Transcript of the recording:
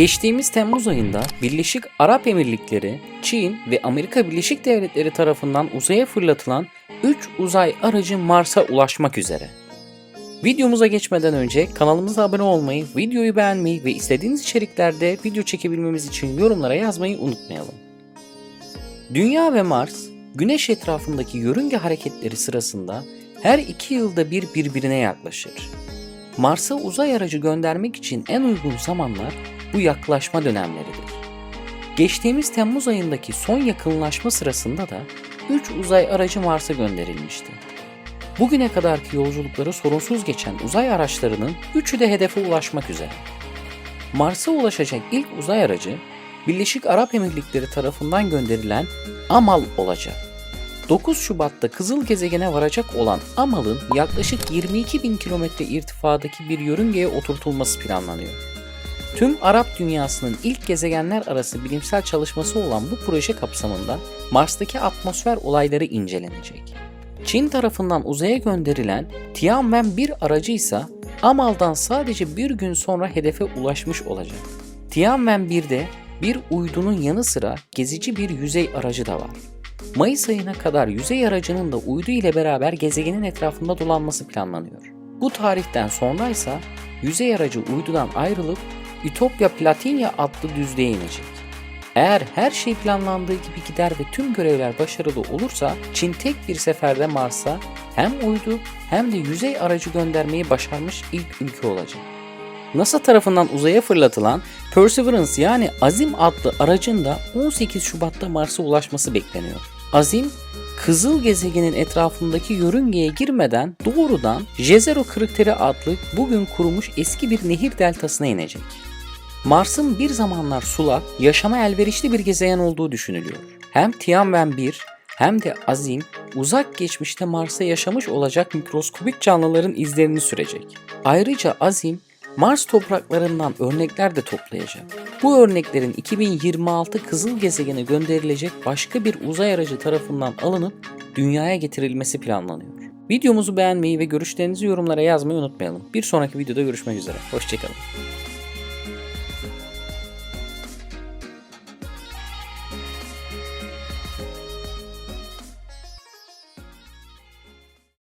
Geçtiğimiz Temmuz ayında Birleşik Arap Emirlikleri, Çin ve Amerika Birleşik Devletleri tarafından uzaya fırlatılan 3 uzay aracı Mars'a ulaşmak üzere. Videomuza geçmeden önce kanalımıza abone olmayı, videoyu beğenmeyi ve istediğiniz içeriklerde video çekebilmemiz için yorumlara yazmayı unutmayalım. Dünya ve Mars, Güneş etrafındaki yörünge hareketleri sırasında her iki yılda bir birbirine yaklaşır. Mars'a uzay aracı göndermek için en uygun zamanlar bu yaklaşma dönemleridir. Geçtiğimiz Temmuz ayındaki son yakınlaşma sırasında da 3 uzay aracı Mars'a gönderilmişti. Bugüne kadarki yolculukları sorunsuz geçen uzay araçlarının üçü de hedefe ulaşmak üzere. Mars'a ulaşacak ilk uzay aracı Birleşik Arap Emirlikleri tarafından gönderilen Amal olacak. 9 Şubat'ta Kızıl Gezegen'e varacak olan Amal'ın yaklaşık 22 bin kilometre irtifadaki bir yörüngeye oturtulması planlanıyor. Tüm Arap dünyasının ilk gezegenler arası bilimsel çalışması olan bu proje kapsamında Mars'taki atmosfer olayları incelenecek. Çin tarafından uzaya gönderilen Tianwen-1 aracı ise Amal'dan sadece bir gün sonra hedefe ulaşmış olacak. Tianwen-1'de bir uydunun yanı sıra gezici bir yüzey aracı da var. Mayıs ayına kadar yüzey aracının da uydu ile beraber gezegenin etrafında dolanması planlanıyor. Bu tarihten sonra ise yüzey aracı uydudan ayrılıp Ütopya Platinia adlı düzlüğe inecek. Eğer her şey planlandığı gibi gider ve tüm görevler başarılı olursa Çin tek bir seferde Mars'a hem uydu hem de yüzey aracı göndermeyi başarmış ilk ülke olacak. NASA tarafından uzaya fırlatılan Perseverance yani Azim adlı aracın da 18 Şubat'ta Mars'a ulaşması bekleniyor. Azim, Kızıl gezegenin etrafındaki yörüngeye girmeden doğrudan Jezero kriteri adlı bugün kurumuş eski bir nehir deltasına inecek. Mars'ın bir zamanlar sulak, yaşama elverişli bir gezegen olduğu düşünülüyor. Hem Tianwen-1 hem de Azim uzak geçmişte Mars'a yaşamış olacak mikroskobik canlıların izlerini sürecek. Ayrıca Azim Mars topraklarından örnekler de toplayacak. Bu örneklerin 2026 Kızıl Gezegen'e gönderilecek başka bir uzay aracı tarafından alınıp dünyaya getirilmesi planlanıyor. Videomuzu beğenmeyi ve görüşlerinizi yorumlara yazmayı unutmayalım. Bir sonraki videoda görüşmek üzere. Hoşçakalın.